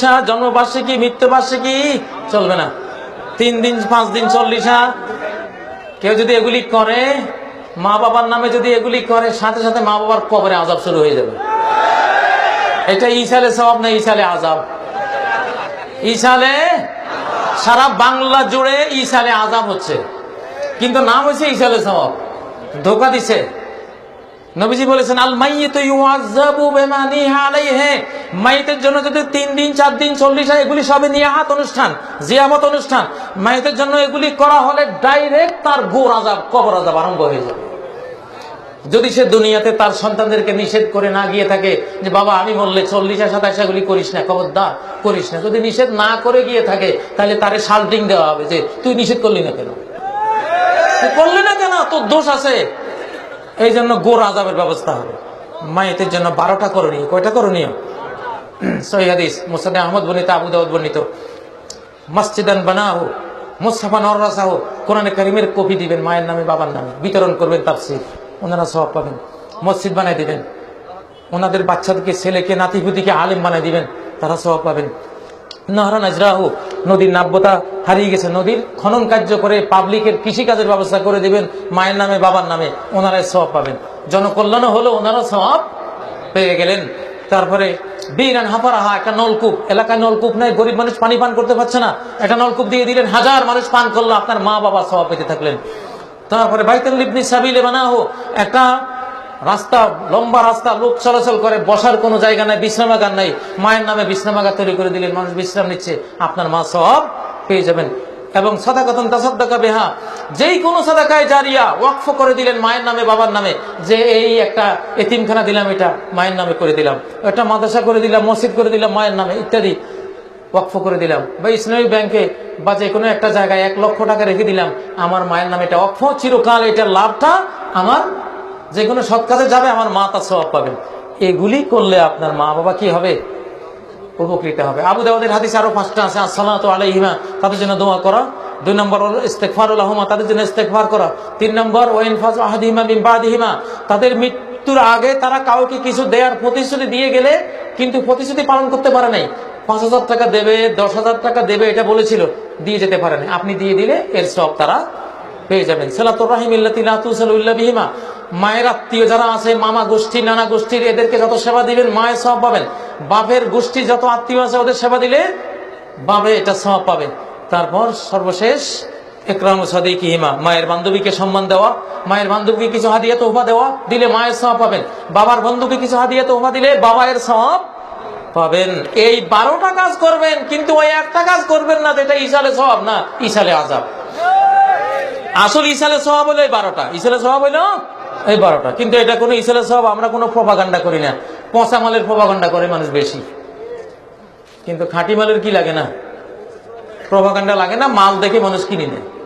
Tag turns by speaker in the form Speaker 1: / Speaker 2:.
Speaker 1: শাহ জন্মবার্ষিকী, মৃত্যুবার্ষিকী, চলবে না। তিন দিন, পাঁচ দিন চল্লিশা কেউ যদি এগুলি করে, মা বাবার নামে যদি এগুলি করে, সাথে সাথে মা বাবার কবরে আজাব শুরু হয়ে যাবে। এটা ইসালে সবাব না ইসালে আজাব ইসালে সারা বাংলা জুড়ে ইসালে আজাব হচ্ছে। কিন্তু নাম হয়েছে ইসালে সবাব ধোকা দিছে। নবীজি বলেছেন, আল আলাইহি। মাইতের জন্য যদি তিন দিন, চার দিন, চল্লিশ হয় এগুলি সবে নিয়াহাত অনুষ্ঠান, জিয়ামত অনুষ্ঠান, মাইতের জন্য এগুলি করা হলে ডাইরেক্ট তার গোর আজাব কবর আজাব আরম্ভ হয়ে যাবে। যদি সে দুনিয়াতে তার সন্তানদেরকে নিষেধ করে না গিয়ে থাকে যে, বাবা, আমি বললে চল্লিশ সাতাশ এগুলি করিস না, খবরদার, করিস না। যদি নিষেধ না করে গিয়ে থাকে, তাহলে তারে সাল্টিং দেওয়া হবে যে, তুই নিষেধ করলি না কেন? করলি না কেন? তোর দোষ আছে। এই জন্য গোর আজাবের ব্যবস্থা হবে। মায়েতের জন্য বারোটা করণীয়। কয়টা করণীয়? সৈহাদিস মুসাদ আহমদ বর্ণিত, আবু দাউদ বর্ণিত। মসজিদান বানাহো মুস্তাফা নররাসাহো কোরআনে করিমের কপি দিবেন, মায়ের নামে, বাবার নামে। বিতরণ করবেন, তাফসির। ওনারা সব পাবেন। মসজিদ বানাই দিবেন। ওনাদের বাচ্চাদেরকে ছেলেকে, নাতিপুতিকে আলেম বানাই দিবেন। তারা সব পাবেন। নাহরা নাজরাহু নদীর নাব্যতা হারিয়ে গেছে নদীর খনন কার্য করে পাবলিকের কৃষিকাজের ব্যবস্থা করে দিবেন, মায়ের নামে, বাবার নামে, ওনারাই সব পাবেন। জনকল্যাণ হলো ওনারা সব পেয়ে গেলেন। তারপরে, বিরান হাফারাহা, একটা নলকূপ। এলাকায় নলকূপ নাই, গরিব মানুষ পানি পান করতে পারছে না। একটা নলকূপ দিয়ে দিলেন, হাজার মানুষ পান করল, আপনার মা বাবা সব পেতে থাকলেন। তারপরে, বাইতুল ইবনি সাবিলে বানাহো, একটা রাস্তা, লম্বা রাস্তা, লোক চলাচল করে, বসার কোনো জায়গা নাই, বিশ্রামাগার নাই। মায়ের নামে বিশ্রামাগার তৈরি করে দিলেন, মানুষ বিশ্রাম নিচ্ছে। আপনার মা সব পেয়ে যাবেন। এবং সদাকতন তাসাদ্দাকা বেহা, যেই কোনো সদাকায় জারিয়া ওয়াকফ করে দিলেন মায়ের নামে, বাবার নামে, যে এই একটা এতিমখানা দিলাম এটা মায়ের নামে করে দিলাম, একটা মাদ্রাসা করে দিলাম, মসজিদ করে দিলাম মায়ের নামে, ইত্যাদি ওয়াকফ করে দিলাম। বা ইসলামী ব্যাংকে বা যে কোনো একটা জায়গায় এক লক্ষ টাকা রেখে দিলাম, আমার মায়ের নামে এটা ওয়াকফ, চিরকাল এটার লাভটা আমার যে কোনো সৎ কাজে যাবে, আমার মা তার সব পাবেন। এগুলি করলে আপনার মা বাবা কি হবে? উপকৃত হবে। আবু দাউদের হাদিস আরও পাঁচটা আছে, আসসালাতু আলাইহিমা, তাদের জন্য দোয়া করা। দুই নম্বর হলো ইস্তেগফারুল আহমা তাদের জন্য ইস্তেগফার করা। তিন নম্বর ওয়াইনফাজ আহাদিহিমা মিন বাদিহিমা, তাদের মৃত্যুর আগে তারা কাউকে কিছু দেওয়ার প্রতিশ্রুতি দিয়ে গেলে কিন্তু প্রতিশ্রুতি পালন করতে পারে নাই। পাঁচ হাজার টাকা দেবে, দশ হাজার টাকা দেবে, এটা বলেছিল, দিয়ে যেতে পারে না আপনি দিয়ে দিলে এর সব তারা পেয়ে যাবেন। সালাতুর রাহিম ইল্লাতি মায়ের আত্মীয় যারা আছে, মামা গোষ্ঠী, নানা গোষ্ঠীর, এদেরকে যত সেবা দিবেন, মায়ের সব পাবেন। বাপের গোষ্ঠী যত আত্মীয় আছে, ওদের সেবা দিলে বাবে এটা সব পাবেন তারপর সর্বশেষ, একরাম সাদিক হিমা মায়ের বান্ধবীকে সম্মান দেওয়া, মায়ের বান্ধবীকে কিছু হাদিয়া তোহফা দেওয়া, দিলে মায়ের সব পাবেন। বাবার বন্ধুকে কিছু হাদিয়া তোহফা দিলে বাবার সব পাবেন। এই বারোটা কাজ করবেন, কিন্তু ওই একটা কাজ করবেন না, যেটা ইসালে সব না ইসালে আজাব আসল ইসালে সবাব হলো বারোটা। ইসালে সবাব হইল এই বারোটা। কিন্তু এটা কোনো ইসলাম সব আমরা কোনো প্রভাকাণ্ডা করি না। পচা মালের প্রভাকাণ্ডা করে মানুষ বেশি। কিন্তু খাঁটি মালের কি লাগে না? প্রভাকাণ্ডা লাগে না, মাল দেখে মানুষ কিনে নেয়।